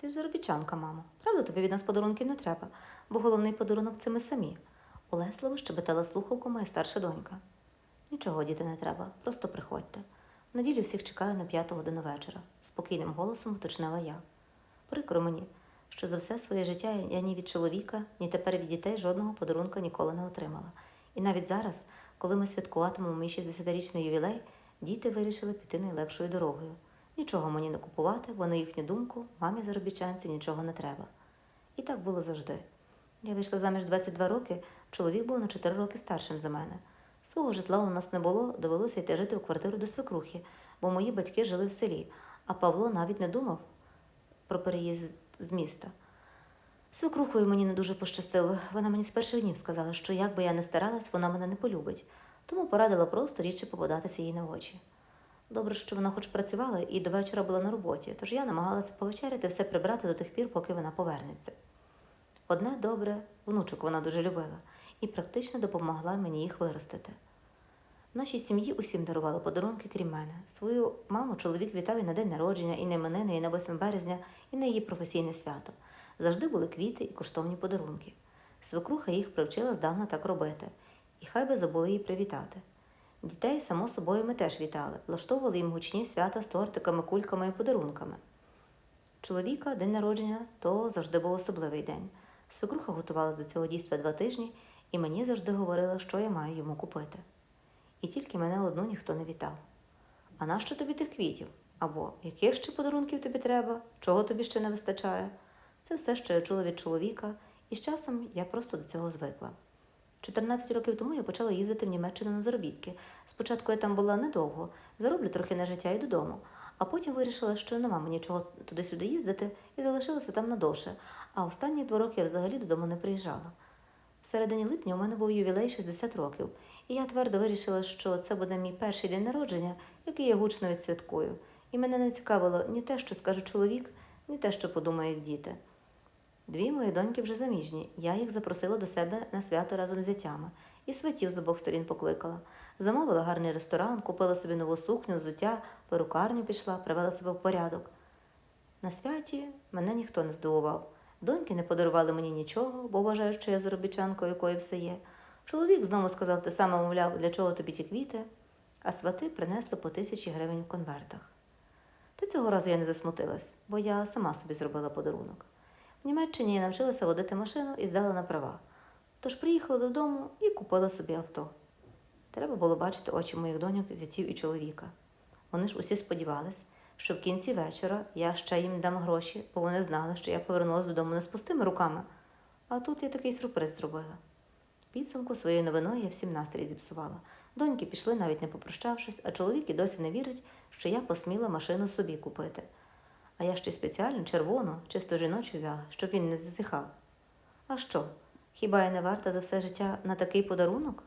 Ти ж заробітчанка, мамо. Правда, тобі від нас подарунків не треба, бо головний подарунок це ми самі. Улесливо щебетала слухавку моя старша донька. Нічого, діти, не треба, просто приходьте. В неділю всіх чекаю на п'яту годину вечора, спокійним голосом уточнила я. Прикро мені, що за все своє життя я ні від чоловіка, ні тепер від дітей жодного подарунка ніколи не отримала. І навіть зараз, коли ми святкуватимемо мій 60-річний ювілей, діти вирішили піти найлегшою дорогою. Нічого мені не купувати, бо на їхню думку мамі заробітчанці нічого не треба. І так було завжди. Я вийшла заміж 22 роки, чоловік був на 4 роки старшим за мене. Свого житла у нас не було, довелося йти жити в квартиру до свекрухи, бо мої батьки жили в селі, а Павло навіть не думав про переїзд з міста. Свекрухою мені не дуже пощастило. Вона мені з перших днів сказала, що як би я не старалась, вона мене не полюбить, тому порадила просто рідше попадатися їй на очі. Добре, що вона хоч працювала і до вечора була на роботі, тож я намагалася повечеряти все прибрати до тих пір, поки вона повернеться. Одне добре, внучок вона дуже любила і практично допомогла мені їх виростити. Нашій сім'ї усім дарували подарунки, крім мене. Свою маму чоловік вітав і на день народження, і на іменини, і на 8 березня, і на її професійне свято. Завжди були квіти і коштовні подарунки. Свекруха їх привчила здавна так робити, і хай би забули її привітати. Дітей, само собою, ми теж вітали, влаштовували їм гучні свята з тортиками, кульками і подарунками. Чоловіка день народження то завжди був особливий день. Свекруха готувала до цього дійства два тижні, і мені завжди говорила, що я маю йому купити. І тільки мене одну ніхто не вітав. А нащо тобі тих квітів? Або яких ще подарунків тобі треба, чого тобі ще не вистачає? Це все, що я чула від чоловіка, і з часом я просто до цього звикла. 14 років тому я почала їздити в Німеччину на заробітки. Спочатку я там була недовго, зароблю трохи на життя і додому, а потім вирішила, що нема мені чого туди-сюди їздити, і залишилася там надовше. А останні два роки я взагалі додому не приїжджала. В середині липня у мене був ювілей 60 років, і я твердо вирішила, що це буде мій перший день народження, який я гучно відсвяткую. І мене не цікавило ні те, що скаже чоловік, ні те, що подумають діти. Дві мої доньки вже заміжні. Я їх запросила до себе на свято разом з зятями і сватів з обох сторін покликала. Замовила гарний ресторан, купила собі нову сукню, взуття, перукарню пішла, привела себе в порядок. На святі мене ніхто не здивував. Доньки не подарували мені нічого, бо вважають, що я заробітчанка, якої все є. Чоловік знову сказав те саме, мовляв, для чого тобі ті квіти, а свати принесли по тисячі гривень в конвертах. Та цього разу я не засмутилась, бо я сама собі зробила подарунок. Німеччині навчилася водити машину і здала на права. Тож приїхала додому і купила собі авто. Треба було бачити очі моїх доньок, зятів і чоловіка. Вони ж усі сподівались, що в кінці вечора я ще їм дам гроші, бо вони знали, що я повернулася додому не з пустими руками. А тут я такий сюрприз зробила. Підсумку своєю новиною я всім настрій зіпсувала. Доньки пішли, навіть не попрощавшись, а чоловік і досі не вірить, що я посміла машину собі купити. А я ще спеціально червону, чисто жіночу взяла, щоб він не засихав. А що? Хіба я не варта за все життя на такий подарунок?